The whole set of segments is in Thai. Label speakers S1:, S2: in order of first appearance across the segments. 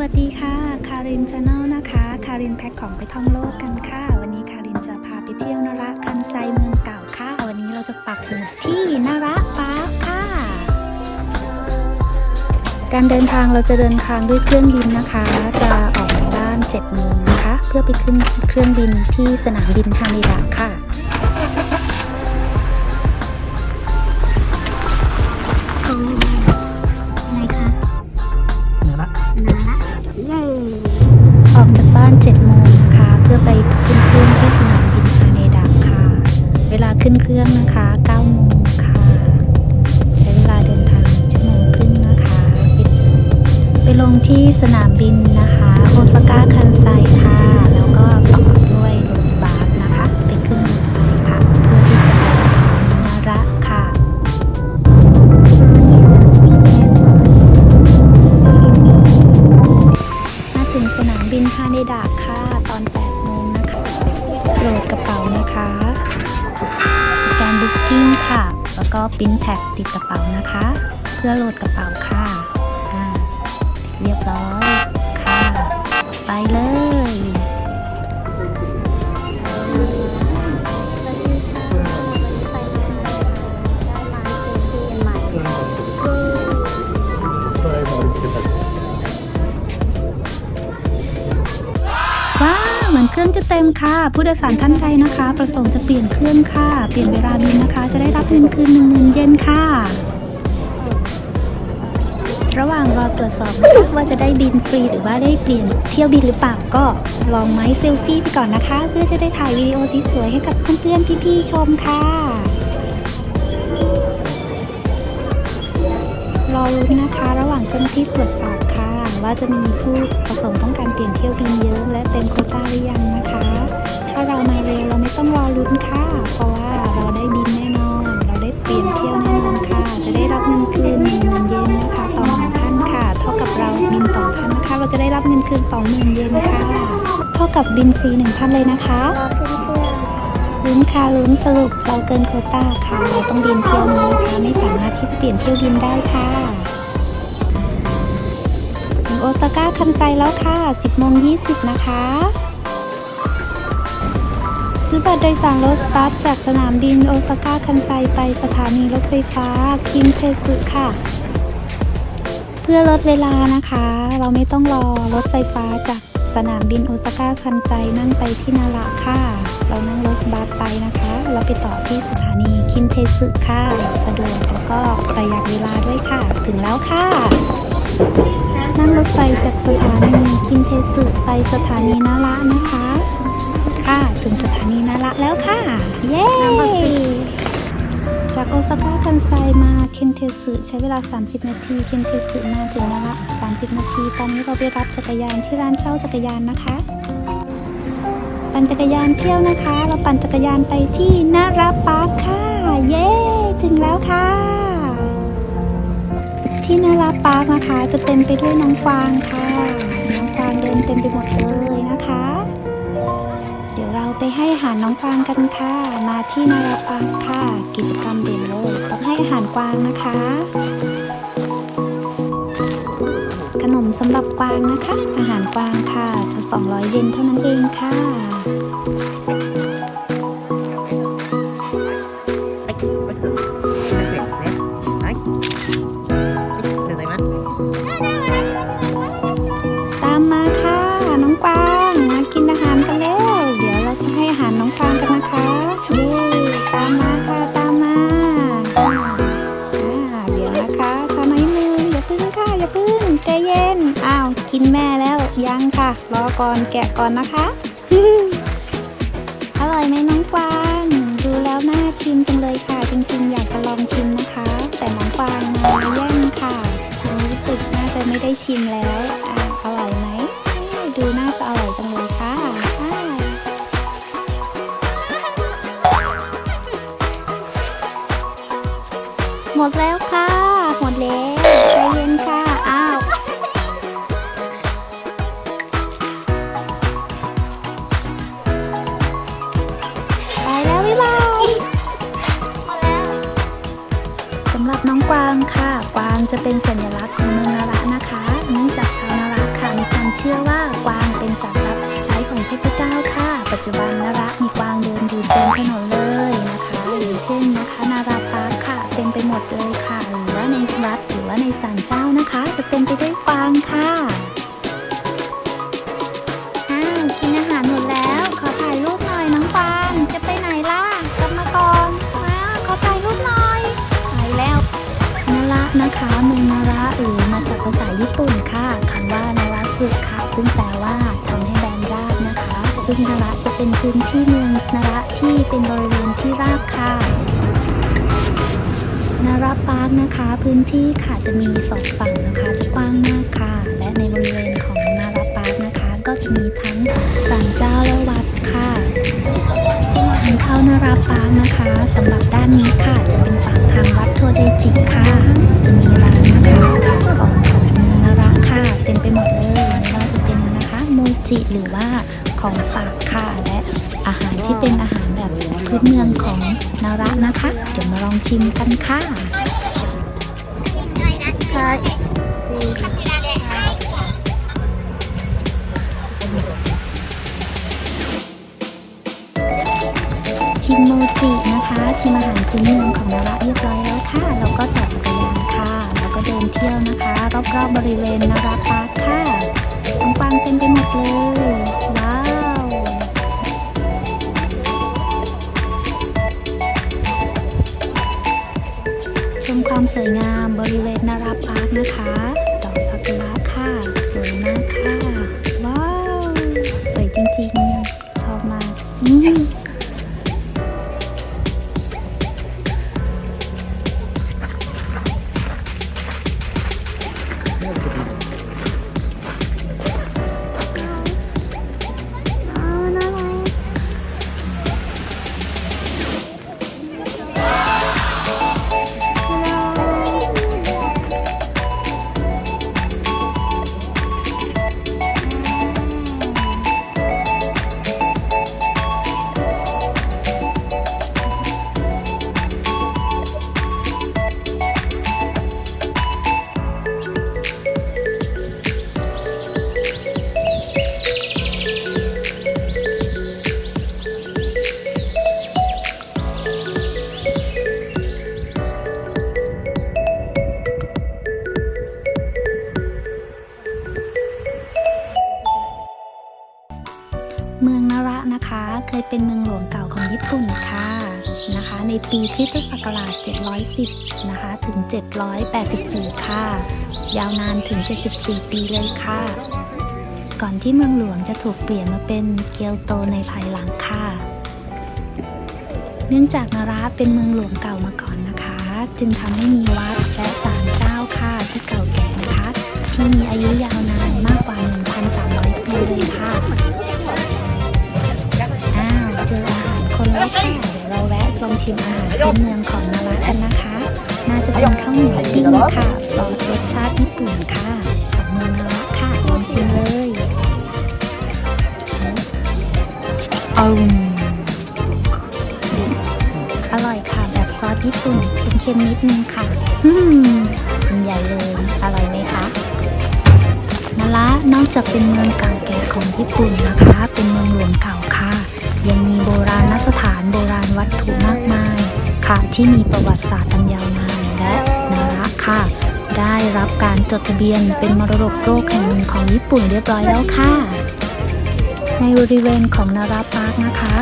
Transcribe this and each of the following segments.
S1: วัสดีค่ะ คารินชาแนลนะคะ คารินแพ็คของไปท่องโลกกันค่ะ วันนี้คารินจะพาไปเที่ยวนระคันไซเมืองเก่าค่ะ วันนี้เราจะปักหมุดที่นระปาคค่ะ การเดินทางเราจะเดินทางด้วยเครื่องบินนะคะ จะออกจากบ้าน7โมงนะคะ เพื่อไปขึ้นเครื่องบินที่สนามบินฮานิดะค่ะ
S2: ไป
S1: ขึ้นเครื่องที่สนามบินฮาเนดะค่ะ เวลาขึ้นเครื่องนะคะ9โมงค่ะ ใช้เวลาเดินทางหนึ่งชั่วโมงครึ่งนะคะไปไปลงที่สนามบินนะคะ โอซาก้าคันไซค่ะ แล้วก็ต่อ นะคะ เพื่อโหลดกระเป๋าค่ะเรียบร้อยค่ะ ไปเลยว้าว เหมือนเครื่องจะเต็มค่ะ ผู้โดยสารท่านใดนะคะ ประสงค์จะเปลี่ยนเครื่องค่ะ เปลี่ยนเวลาบินนะคะ จะได้รับเงินคืนหนึ่งหมื่นเยนค่ะ ระหว่างรอตรวจสอบนะคะว่าจะได้บินฟรีหรือว่าได้เปลี่ยนเที่ยวบินหรือเปล่าก็ลองไม้เซลฟี่ไปก่อนนะคะ เพื่อจะได้ถ่ายวิดีโอสวยๆให้กับเพื่อนๆพี่ๆชมค่ะ รอรุ้นนะคะระหว่างเจ้าหน้าที่ตรวจสอบค่ะ ว่าจะมีผู้ประสงค์ต้องการเปลี่ยนเที่ยวบินเยอะและเต็มโคต้าหรือยังนะคะ เงินคืนสองหมื่นเยนค่ะ เท่ากับบินฟรีหนึ่งท่านเลยนะคะลุ้นค่ะลุ้นสรุปเราเกินโคต้าค่ะเราต้องบินเที่ยวนี้นะคะ ไม่สามารถที่จะเปลี่ยนเที่ยวบินได้ค่ะถึงโอซาก้าคันไซแล้วค่ะ 10โมง20 นะคะ ซื้อบัตรโดยสารรถบัสจากสนามบินโอซาก้าคันไซไปสถานีรถไฟฟ้าคินเทสึค่ะ พื่อลดเวลานะคะ เราไม่ต้องรอรถไฟฟ้าจากสนามบินโอซาก้าคันไซนั่งไปที่นาระค่ะ เรานั่งรถบัสไปนะคะ เราไปต่อที่สถานีคินเทสึค่ะสะดวกแล้วก็ประหยัดเวลาด้วยค่ะ ถึงแล้วค่ะ นั่งรถไฟจากสถานีคินเทสึไปสถานีนาระนะคะ ค่ะ ถึงสถานีนาระแล้วค่ะ เย้ จากโอซาก้าคันไซมาเคนเทสึใช้เวลา 30 นาทีเคนเทสึมาถึงนาระ30 นาที ตอนนี้เราไปรับจักรยานที่ร้านเช่าจักรยานนะคะ ปั่นจักรยานเที่ยวนะคะ เราปั่นจักรยานไปที่นาราปาร์คค่ะ เย้ถึงแล้วค่ะ ที่นาราปาร์คนะคะ จะเต็มไปด้วยน้องกวางค่ะ น้องกวางเดินเต็มไปหมดเลย เราไปให้อาหารน้องกวางกันค่ะ มาที่นาราปาร์คค่ะ กิจกรรมเด่นโลกต้องให้อาหารกวางนะคะ ขนมสำหรับกวางนะคะ อาหารกวางค่ะ จะ 200 เยนเท่านั้นเองค่ะ กินแม่แล้วยังค่ะ รอก่อนแกะก่อนนะคะ อร่อยไหมน้องกวางดูแล้วน่าชิมจังเลยค่ะ จริงๆ อยากจะลองชิมนะคะ แต่น้องกวางมาแย่งค่ะรู้สึกน่าจะไม่ได้ชิมแล้วางค่ะกวางจะเป็นสัญลักษณ์ของเมือง ซึ่งนาระจะเป็นพื้นที่เมืองนาระที่เป็นบริเวณที่ราบค่ะนาราปาร์คนะคะ พื้นที่ค่ะจะมีสองฝั่งนะคะจะกว้างมากค่ะ และในบริเวณของนาราปาร์คนะคะ ก็จะมีทั้งศาลเจ้าและวัดค่ะทางเข้านาราปาร์คนะคะสำหรับด้านนี้ค่ะจะเป็นฝั่งทางวัดโทเดจิค่ะ จะมีร้านนะคะของของเมืองนาราค่ะ เต็มไปหมดเลยไม่ว่าจะเป็นนะคะโมจิหรือว่า ของฝากค่ะ และอาหารที่เป็นอาหารแบบพื้นเมืองของนาระนะคะ เดี๋ยวมาลองชิมกันค่ะชิมโมจินะคะ ชิมอาหารพื้นเมืองของนาระเรียบร้อยแล้วค่ะ แล้วก็จอดจักรยานค่ะ แล้วก็เดินเที่ยวนะคะ รอบๆบริเวณนาราปาร์คค่ะปังๆเต็มไปหมดเลย เมืองนาระนะคะ เคยเป็นเมืองหลวงเก่าของญี่ปุ่นค่ะนะคะ ในปีคริสตศักราช 710 นะคะ ถึง 784 ค่ะ ยาวนานถึง 74 ปีเลยค่ะ ก่อนที่เมืองหลวงจะถูกเปลี่ยนมาเป็นเกียวโตในภายหลังค่ะ เนื่องจากนาระเป็นเมืองหลวงเก่ามาก่อนนะคะ จึงทำให้มีวัดและศาลเจ้าค่ะที่เก่าแก่นะคะ ที่มีอายุยาวนานมากกว่า 1,300 ปีเลยค่ะ แล้วค่ะเดี๋ยวเราแวะลองชิมอาหารพื้นเมืองของนารากันนะคะ น่าจะเป็นข้าวเหนียวปิ้งค่ะซอสรสชาติญี่ปุ่นค่ะของเมืองนาราค่ะลองชิมเลยอืมอร่อยค่ะแบบซอสญี่ปุ่นเค็มๆนิดนึงค่ะอืมมันใหญ่เลยอร่อยไหมคะนาระนอกจากเป็นเมืองเก่าแก่ของญี่ปุ่นนะคะ เป็นเมืองหลวงเก่า ยังมีโบราณสถานโบราณวัตถุมากมาย ค่ะที่มีประวัติศาสตร์อันยาวนานและนาระค่ะ ได้รับการจดทะเบียนเป็นมรดกโลกแห่งหนึ่งของญี่ปุ่นเรียบร้อยแล้วค่ะ ในบริเวณของนาราปาร์คนะคะ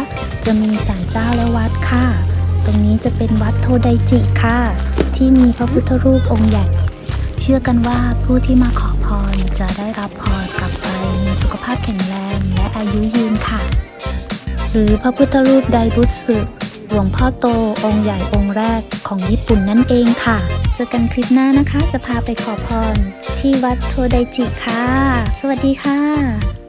S1: จะมีศาลเจ้าและวัดค่ะ ตรงนี้จะเป็นวัดโทไดจิค่ะ ที่มีพระพุทธรูปองค์ใหญ่ เชื่อกันว่าผู้ที่มาขอพรจะได้รับพรกลับไปมีสุขภาพแข็งแรงและอายุยืนค่ะ หรือพระพุทธรูปไดบุตสึ หลวงพ่อโตองค์ใหญ่องค์แรกของญี่ปุ่นนั่นเองค่ะ เจอกันคลิปหน้านะคะ จะพาไปขอพร ที่วัดโทไดจิค่ะ สวัสดีค่ะ